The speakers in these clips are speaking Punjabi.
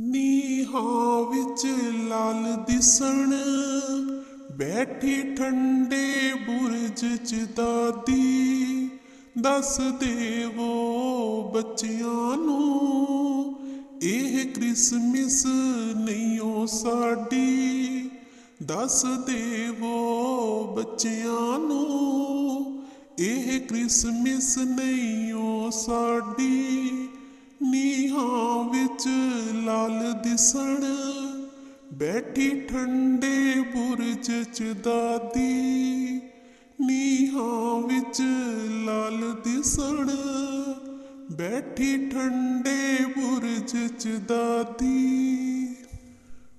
ਨੀਹਾਂ ਵਿੱਚ ਲਾਲ ਦਿਸਣ, ਬੈਠੀ ਠੰਡੇ ਬੁਰਜ ਚ ਦਾਦੀ। ਦੱਸ ਦੇਵੋ ਬੱਚਿਆਂ ਨੂੰ, ਇਹ ਕ੍ਰਿਸਮਸ ਨਹੀਂ ਓ ਸਾਡੀ। ਦੱਸ ਦੇਵੋ ਬੱਚਿਆਂ ਨੂੰ, ਇਹ ਕ੍ਰਿਸਮਸ ਨਹੀਂ ਓ ਸਾਡੀ। ਨੀਹਾਂ ਵਿੱਚ ਲਾਲ ਦਿਸਣ, ਬੈਠੀ ਠੰਡੇ ਬੁਰਜ ਚ ਦਾਦੀ। ਨੀਹਾਂ ਵਿੱਚ ਲਾਲ ਦਿਸਣ, ਬੈਠੀ ਠੰਡੇ ਬੁਰਜ ਚ ਦਾਦੀ।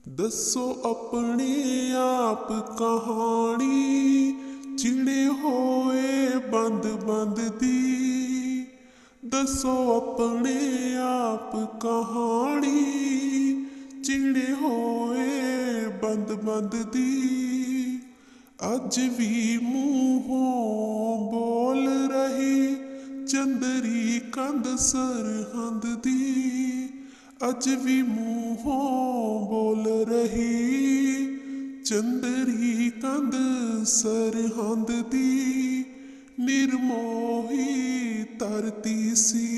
ਦੱਸੋ ਆਪਣੇ ਆਪ ਕਹਾਣੀ, ਚਿੜੇ ਹੋਏ ਬੰਦ ਬੰਦ ਦੀ। ਦੱਸੋ ਆਪਣੇ ਆਪ ਕਹਾਣੀ ਚਿੜੇ ਹੋਏ ਬੰਦ ਬੰਦ ਦੀ। ਅੱਜ ਵੀ ਮੂੰਹੋਂ ਬੋਲ ਰਹੀ ਚੰਦਰੀ ਕੰਧ ਸਰਹੰਦ ਦੀ। ਅੱਜ ਵੀ ਮੂੰਹੋਂ ਬੋਲ ਰਹੀ ਚੰਦਰੀ ਕੰਧ ਸਰਹੰਦ ਦੀ। ਨਿਰਮੋਹੀ ਤਰਤੀ ਸੀ।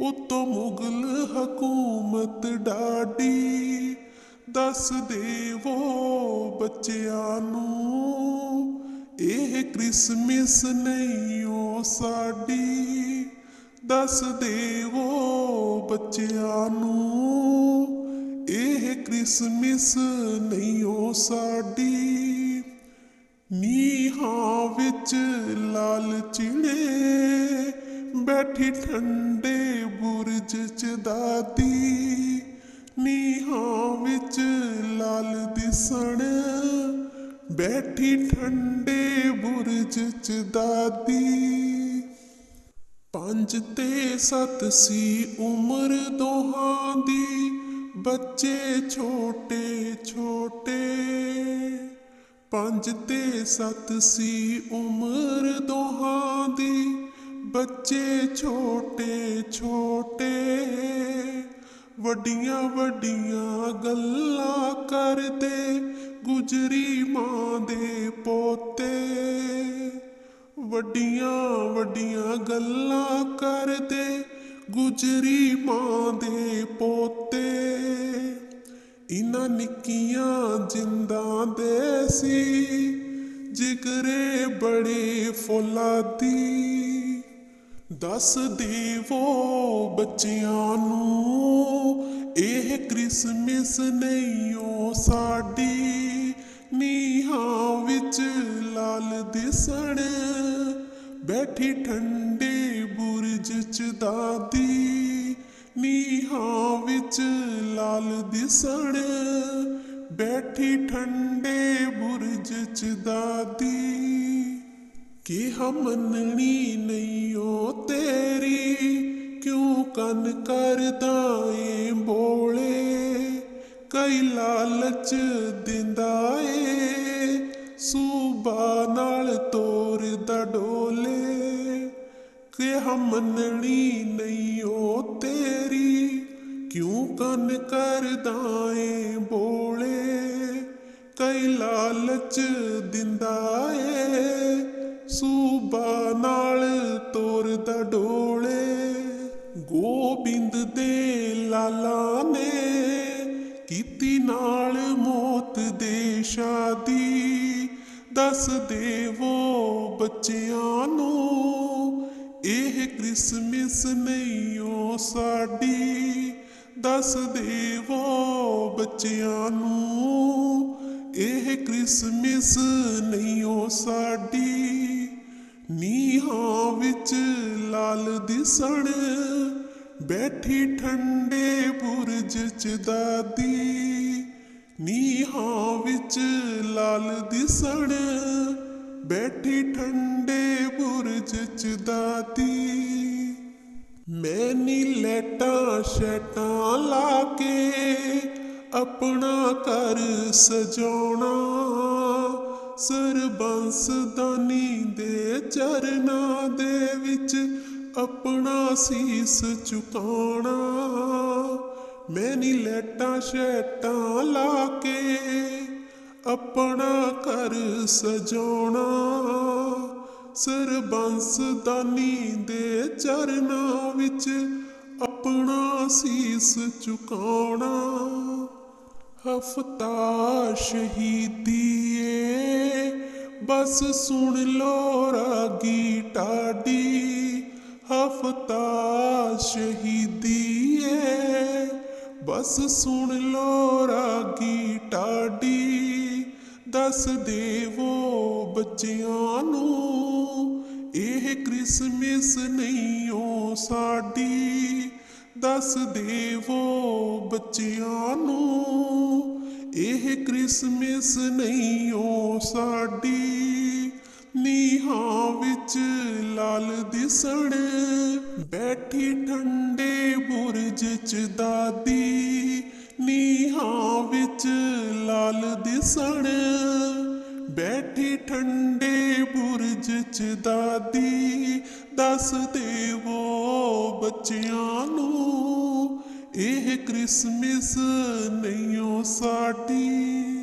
ਉਤੋਂ ਮੁਗਲ ਹਕੂਮਤ ਡਾਡੀ ਦੱਸ ਦੇਵੋ ਬੱਚਿਆਂ ਨੂੰ, ਇਹ ਕ੍ਰਿਸਮਸ ਨਹੀਂ ਓ ਸਾਡੀ। ਦੱਸ ਦੇਵੋ ਬੱਚਿਆਂ ਨੂੰ, ਇਹ ਕ੍ਰਿਸਮਸ ਨਹੀਂ ਓ ਸਾਡੀ। ਨੀਹਾਂ ਵਿੱਚ ਲਾਲ ਚਿੜੇ ਬੈਠੀ ਠੰਡੇ ਦਾਦੀ ਨੀਹਾਂ ਵਿੱਚ ਲਾਲ ਦਿਸਣ, ਬੈਠੀ ਠੰਡੇ ਬੁਰਜ ਚ ਦਾਦੀ ਪੰਜ ਤੇ ਸੱਤ ਸੀ ਉਮਰ ਦੋਹਾਂ ਦੀ, ਬੱਚੇ ਛੋਟੇ ਛੋਟੇ। ਪੰਜ ਤੇ ਸੱਤ ਸੀ ਉਮਰ ਦੋਹਾਂ ਦੀ ਬੱਚੇ ਛੋਟੇ ਛੋਟੇ, ਵੱਡੀਆਂ ਵੱਡੀਆਂ ਗੱਲਾਂ ਕਰਦੇ, ਗੁਜਰੀ ਮਾਂ ਦੇ ਪੋਤੇ। ਵੱਡੀਆਂ ਵੱਡੀਆਂ ਗੱਲਾਂ ਕਰਦੇ, ਗੁਜਰੀ ਮਾਂ ਦੇ ਪੋਤੇ। ਇਨਾਂ ਨਿੱਕੀਆਂ ਜਿੰਦਾਂ ਦੇ ਸੀ, ਜਿਗਰੇ ਬੜੇ ਫੁੱਲਾਦੀ ਦੱਸ ਦੇਵੋ ਬੱਚਿਆਂ ਨੂੰ, ਇਹ ਕ੍ਰਿਸਮਸ ਨਹੀਂ ਓ ਸਾਡੀ। ਨੀਹਾਂ ਵਿੱਚ ਲਾਲ ਦਿਸਣ, ਬੈਠੀ ਠੰਡੇ ਬੁਰਜ ਚ ਦਾਦੀ। ਨੀਹਾਂ ਵਿੱਚ ਲਾਲ ਦਿਸਣ, ਬੈਠੀ ਠੰਡੇ ਬੁਰਜ ਚ ਦਾਦੀ। ਕਿ ਹਮਨਣੀ ਨਹੀਂ ਓ ਤੇਰੀ, ਕਿਉਂ ਕੰਨ ਕਰਦਾ ਏ ਬੋਲੇ? ਕਈ ਲਾਲਚ ਦਿੰਦਾ ਏ ਸੂਬਾ ਨਾਲ ਤੋਰਦਾ ਡੋਲੇ। ਕਿ ਮੰਨਣੀ ਨਹੀਂ ਓ ਤੇਰੀ, ਕਿਉਂ ਕੰਨ ਕਰਦਾ ਏ ਬੋਲੇ? ਕਈ ਲਾਲਚ ਦਿੰਦਾ ਏ ਸੂਬਾ ਨਾਲ ਤੋਰਦਾ ਡੋਲੇ, ਗੋਬਿੰਦ ਦੇ ਲਾਲਾ ਨੇ ਕੀਤੀ ਨਾਲ ਮੌਤ ਦੇ ਸ਼ਾਦੀ। ਦੱਸ ਦੇਵੋ ਬੱਚਿਆਂ ਨੂੰ, ਇਹ ਕ੍ਰਿਸਮਸ ਨਹੀਂ ਓ ਸਾਡੀ। ਦੱਸ ਦੇਵੋ ਬੱਚਿਆਂ ਨੂੰ, ਇਹ ਕ੍ਰਿਸਮਸ ਨਹੀਂ ਓ ਸਾਡੀ। ਨੀਹਾਂ ਵਿੱਚ ਲਾਲ ਦਿਸਣ, ਬੈਠੀ ਠੰਡੇ ਬੁਰਜ ਚ ਦਾਦੀ। ਨੀਹਾਂ ਵਿੱਚ ਲਾਲ ਦਿਸਣ, ਬੈਠੀ ਠੰਡੇ ਬੁਰਜ ਚ ਦਾਦੀ। ਮੈਂ ਨੀ ਲੈਟਾਂ ਸ਼ੈਟਾਂ ਲਾ ਕੇ ਆਪਣਾ ਘਰ ਸਜਾਉਣਾ। ਸਰਬੰਸ ਦਾਨੀ ਦੇ ਚਰਨਾਂ ਦੇ ਵਿੱਚ ਆਪਣਾ ਸੀਸ ਝੁਕਾਉਣਾ ਮੈਂ ਨੀ ਲੈਟਾਂ ਸ਼ੈਟਾਂ ਲਾ ਕੇ ਆਪਣਾ ਘਰ ਸਜਾਉਣਾ। ਸਰਬੰਸ ਦਾਨੀ ਦੇ ਚਰਨਾਂ ਵਿੱਚ ਆਪਣਾ ਸੀਸ ਝੁਕਾਉਣਾ ਹਫਤਾ ਸ਼ਹੀਦੀਏ ਬਸ ਸੁਣ ਲੋ ਰਾਗੀ ਟਾਡੀ ਹਫਤਾ ਸ਼ਹੀਦੀਏ ਬਸ ਸੁਣ ਲੋ ਰਾਗੀ ਟਾਡੀ ਦੱਸ ਦੇਵੋ ਬੱਚਿਆਂ ਨੂੰ, ਇਹ ਕ੍ਰਿਸਮਸ ਨਹੀਂ ਓ ਸਾਡੀ। ਦੱਸ ਦੇਵੋ ਬੱਚਿਆਂ ਨੂੰ ਇਹ ਕ੍ਰਿਸਮਸ ਨਹੀਂ ਓ ਸਾਡੀ ਨੀਹਾਂ ਵਿੱਚ ਲਾਲ ਦਿਸਣ, ਬੈਠੀ ਠੰਡੇ ਬੁਰਜ ਚ ਦਾਦੀ ਨੀਹਾਂ ਵਿੱਚ ਲਾਲ ਦਿਸਣ, ਬੈਠੀ ਠੰਡੇ ਬੁਰਜ ਚ ਦਾਦੀ ਦੱਸ ਦੇਵੋ ਬੱਚਿਆਂ ਨੂੰ। ਇਹ ਕ੍ਰਿਸਮਸ ਨਹੀਂ ਓ ਸਾਡੀ।